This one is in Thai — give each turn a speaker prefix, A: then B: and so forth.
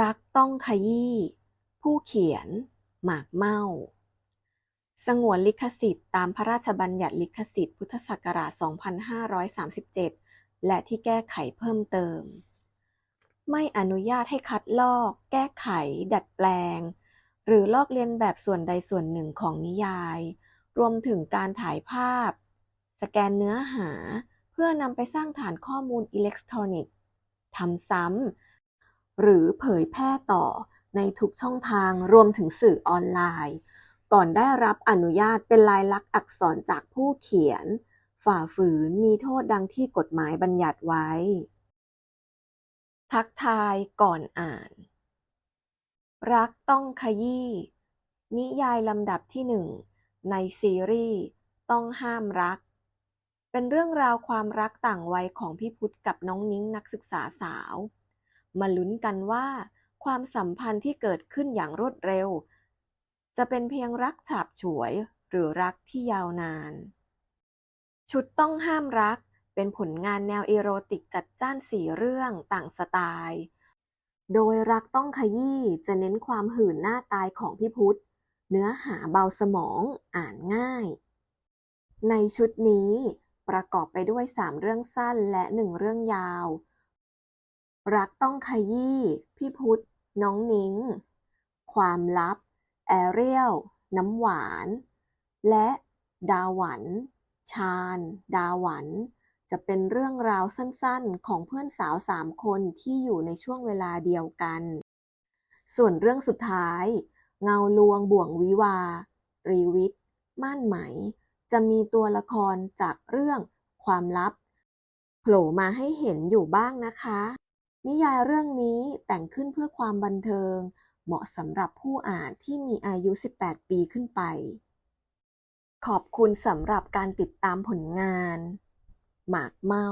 A: รักต้องขยี้ ผู้เขียน หมากเมา สงวนลิขสิทธิ์ตามพระราชบัญญัติลิขสิทธิ์พุทธศักราช 2537 และที่แก้ไขเพิ่มเติม ไม่อนุญาตให้คัดลอก แก้ไข ดัดแปลง หรือลอกเลียนแบบส่วนใดส่วนหนึ่งของนิยาย รวมถึงการถ่ายภาพ สแกนเนื้อหา เพื่อนำไปสร้างฐานข้อมูลอิเล็กทรอนิกส์ทำซ้ำ หรือเผยแพร่ต่อในทุกช่องทางรวมถึงสื่อออนไลน์ ก่อนได้รับอนุญาตเป็นลายลักษณ์อักษรจากผู้เขียน ฝ่าฝืนมีโทษดังที่กฎหมายบัญญัติไว้ ทักทายก่อนอ่าน รักต้องขยี้ นิยายลำดับที่หนึ่งในซีรีส์ต้องห้ามรัก เป็นเรื่องราวความรักต่างวัยของพี่พุทธกับน้องนิ้งนักศึกษาสาว มาลุ้นกันว่า ความสัมพันธ์ที่เกิดขึ้นอย่างรวดเร็ว จะเป็นเพียงรักฉาบฉวยหรือรักที่ยาวนาน ชุดต้องห้ามรักเป็นผลงานแนวอีโรติกจัดจ้านสี่เรื่องต่างสไตล์ โดยรักต้องขยี้จะเน้นความหื่นหน้าตายของพี่พุทธ เนื้อหาเบาสมองอ่านง่าย ในชุดนี้ประกอบไปด้วย 3 เรื่องสั้นและ 1 เรื่องยาว รักต้องขยี้ พี่พุทธ น้องนิ้ง ความลับ แอเรียล น้ำหวาน และดาหวัน ชาญ ดาหวัน จะเป็นเรื่องราวสั้นๆ ของเพื่อนสาวสามคนที่อยู่ในช่วงเวลาเดียวกัน ส่วนเรื่องสุดท้าย เงาลวงบ่วงวิวา ตรีวิทย์ม่านไหม จะมีตัวละครจากเรื่องความลับโผล่มาให้เห็นอยู่บ้างนะคะ นิยายเรื่องนี้แต่งขึ้นเพื่อความบันเทิง เหมาะสำหรับผู้อ่านที่มีอายุ 18 ปีขึ้นไป ขอบคุณสำหรับการติดตามผลงาน หมากเม่า